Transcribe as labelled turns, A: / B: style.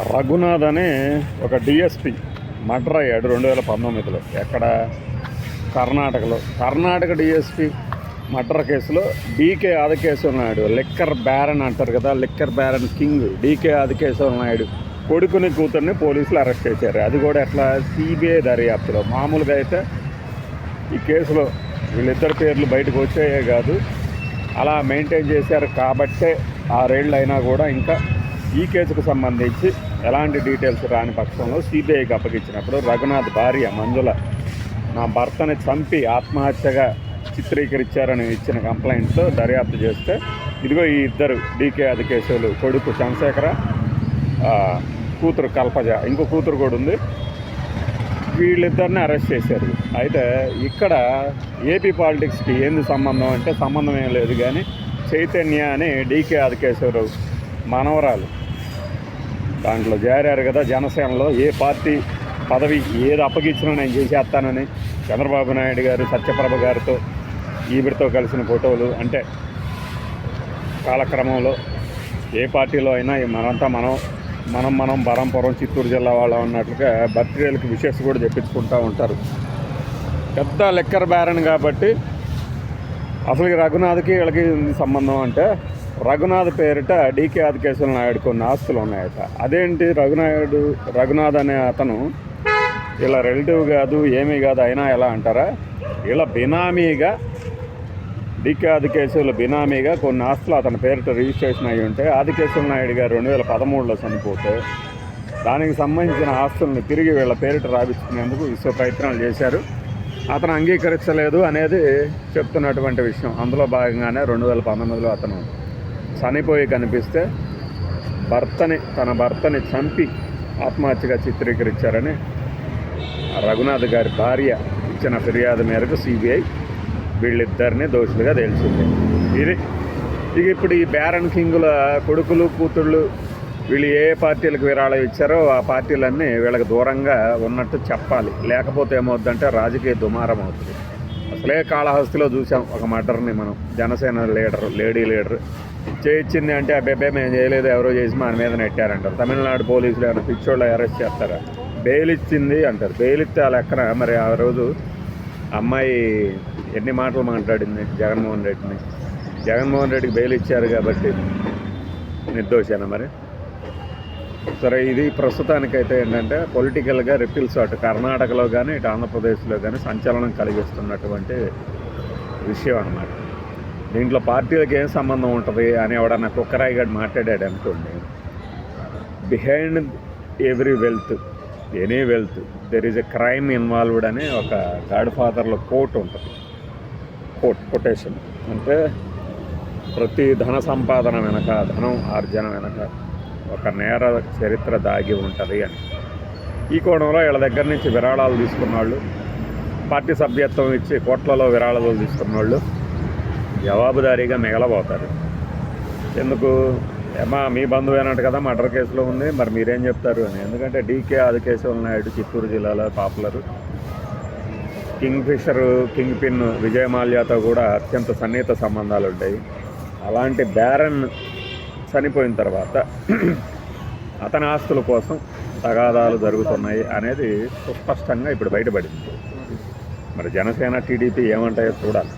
A: రఘునాథ్ అనే ఒక DSP murder అయ్యాడు రెండు వేల పంతొమ్మిదిలో. ఎక్కడ? కర్ణాటకలో. కర్ణాటక డిఎస్పి మర్డర్ కేసులో DK Adikeshvara Naidu liquor baron అంటారు కదా liquor baron king DK Adikeshvara Naidu కొడుకుని కూతుర్ని పోలీసులు అరెస్ట్ చేశారు. అది కూడా ఎట్లా? సిబిఐ దర్యాప్తులో. మామూలుగా అయితే ఈ కేసులో వీళ్ళిద్దరి పేర్లు బయటకు వచ్చాయే కాదు. అలా మెయింటైన్ చేశారు కాబట్టే ఆరేళ్ళు అయినా కూడా ఇంకా ఈ కేసుకు సంబంధించి ఎలాంటి డీటెయిల్స్ రాని పక్షంలో సిబిఐకి అప్పగించినప్పుడు రఘునాథ్ భార్య మంజుల నా భర్తని చంపి ఆత్మహత్యగా చిత్రీకరించారని ఇచ్చిన కంప్లైంట్తో దర్యాప్తు చేస్తే ఇదిగో ఈ ఇద్దరు డీకే అధికేశులు కొడుకు చంద్రశేఖర కూతురు కల్పజ ఇంకో కూతురు కూడా ఉంది. వీళ్ళిద్దరిని అరెస్ట్ చేశారు. అయితే ఇక్కడ ఏపీ పాలిటిక్స్కి ఏంది సంబంధం అంటే సంబంధం ఏం లేదు కానీ చైతన్య అని డీకే ఆదికేశ్వరరావు మనవరాలు. దాంట్లో చేరారు కదా జనసేనలో. ఏ పార్టీ పదవి ఏది అప్పగించినా నేను చేసేస్తానని చంద్రబాబు నాయుడు గారు సత్యప్రభ గారితో ఈవిడితో కలిసిన ఫోటోలు. అంటే కాలక్రమంలో ఏ పార్టీలో అయినా మనంతా మనం మనం మనం బరంపురం చిత్తూరు జిల్లా వాళ్ళం అన్నట్లుగా బర్త్డేలకు విషెస్ కూడా చెప్పించుకుంటూ ఉంటారు. పెద్ద లెక్కర్ బ్యారన్ కాబట్టి అసలు రఘునాథ్కి వీళ్ళకి సంబంధం అంటే రఘునాథ్ పేరిట డీకే ఆదికేశ్వర నాయుడు కొన్ని ఆస్తులు ఉన్నాయట. అదేంటి రఘునాయుడు రఘునాథ్ అనే అతను? ఇలా రిలేటివ్ కాదు ఏమీ కాదు అయినా ఎలా అంటారా? ఇలా బినామీగా డికే ఆదికేశవుల బినామీగా కొన్ని ఆస్తులు అతని పేరిట రిజిస్ట్రేషన్ అయ్యి ఉంటే ఆదికేశ్వర నాయుడు గారు రెండు వేల పదమూడులో చనిపోతే దానికి సంబంధించిన ఆస్తుల్ని తిరిగి వీళ్ళ పేరిట రాబించుకునేందుకు విశ్వ ప్రయత్నాలు చేశారు. అతను అంగీకరించలేదు అనేది చెప్తున్నటువంటి విషయం. అందులో భాగంగానే రెండు వేల పంతొమ్మిదిలో అతను చనిపోయి కనిపిస్తే భర్తని తన భర్తని చంపి ఆత్మహత్యగా చిత్రీకరించారని రఘునాథ్ గారి భార్య ఇచ్చిన ఫిర్యాదు మేరకు సిబిఐ వీళ్ళిద్దరిని దోషులుగా తేల్చింది. ఇది ఇక ఇప్పుడు ఈ బ్యారన్ కింగుల కొడుకులు కూతుళ్ళు వీళ్ళు ఏ పార్టీలకు విరాళం ఇచ్చారో ఆ పార్టీలన్నీ వీళ్ళకి దూరంగా ఉన్నట్టు చెప్పాలి. లేకపోతే ఏమవుద్దంటే రాజకీయ దుమారం అవుతుంది. అసలే కాళహస్తిలో చూసాం ఒక మటర్ని మనం. జనసేన లీడర్ లేడీ లీడర్ చేయించింది అంటే అబ్బాయి మేము చేయలేదు ఎవరో చేసి మన మీద నెట్టారంటారు. తమిళనాడు పోలీసులు ఏమైనా పిచ్చోళ్ళు అరెస్ట్ చేస్తారా? బెయిల్ ఇచ్చింది అంటారు. బెయిల్ ఇస్తే ఆ లెక్కన మరి ఆ రోజు అమ్మాయి ఎన్ని మాటలు మాట్లాడింది? జగన్మోహన్ రెడ్డిని. జగన్మోహన్ రెడ్డికి బెయిల్ ఇచ్చారు కాబట్టి నిర్దోషేనా మరి? సరే ఇది ప్రస్తుతానికైతే ఏంటంటే పొలిటికల్గా రిపిల్స్ అటు కర్ణాటకలో కానీ ఇటు ఆంధ్రప్రదేశ్లో కానీ సంచలనం కలిగిస్తున్నటువంటి విషయం అన్నమాట. దీంట్లో పార్టీలకు ఏం సంబంధం ఉంటుంది అని ఎవడన్నా కుక్కరాయిగాడు మాట్లాడాడు అనుకోండి behind every wealth any wealth there is a crime involved అని ఒక గాడ్ ఫాదర్లో కోట్ ఉంటుంది. Quote quotation. అంటే ప్రతి ధన సంపాదన వెనక ధనం ఆర్జన వెనక ఒక నేర చరిత్ర దాగి ఉంటుంది అని. ఈ కోణంలో వీళ్ళ దగ్గర నుంచి విరాళాలు తీసుకున్న వాళ్ళు పార్టీ సభ్యత్వం ఇచ్చి కోట్లలో విరాళాలు తీసుకున్న వాళ్ళు జవాబుదారీగా మిగలబోతారు. ఎందుకు? మా మీ బంధువు అన్నట్టు కదా మర్డర్ కేసులో ఉంది. మరి మీరేం చెప్తారు అని. ఎందుకంటే డీకే ఆదికేశవ నాయుడు చిత్తూరు జిల్లాలో popular. King fissure kingpin విజయ మాల్యాతో కూడా అత్యంత సన్నిహిత సంబంధాలు ఉంటాయి. అలాంటి బ్యారన్ చనిపోయిన తర్వాత అతని ఆస్తుల కోసం తగాదాలు జరుగుతున్నాయి అనేది సుస్పష్టంగా ఇప్పుడు బయటపడింది. మరి జనసేన టీడీపీ ఏమంటాయో చూడాలి.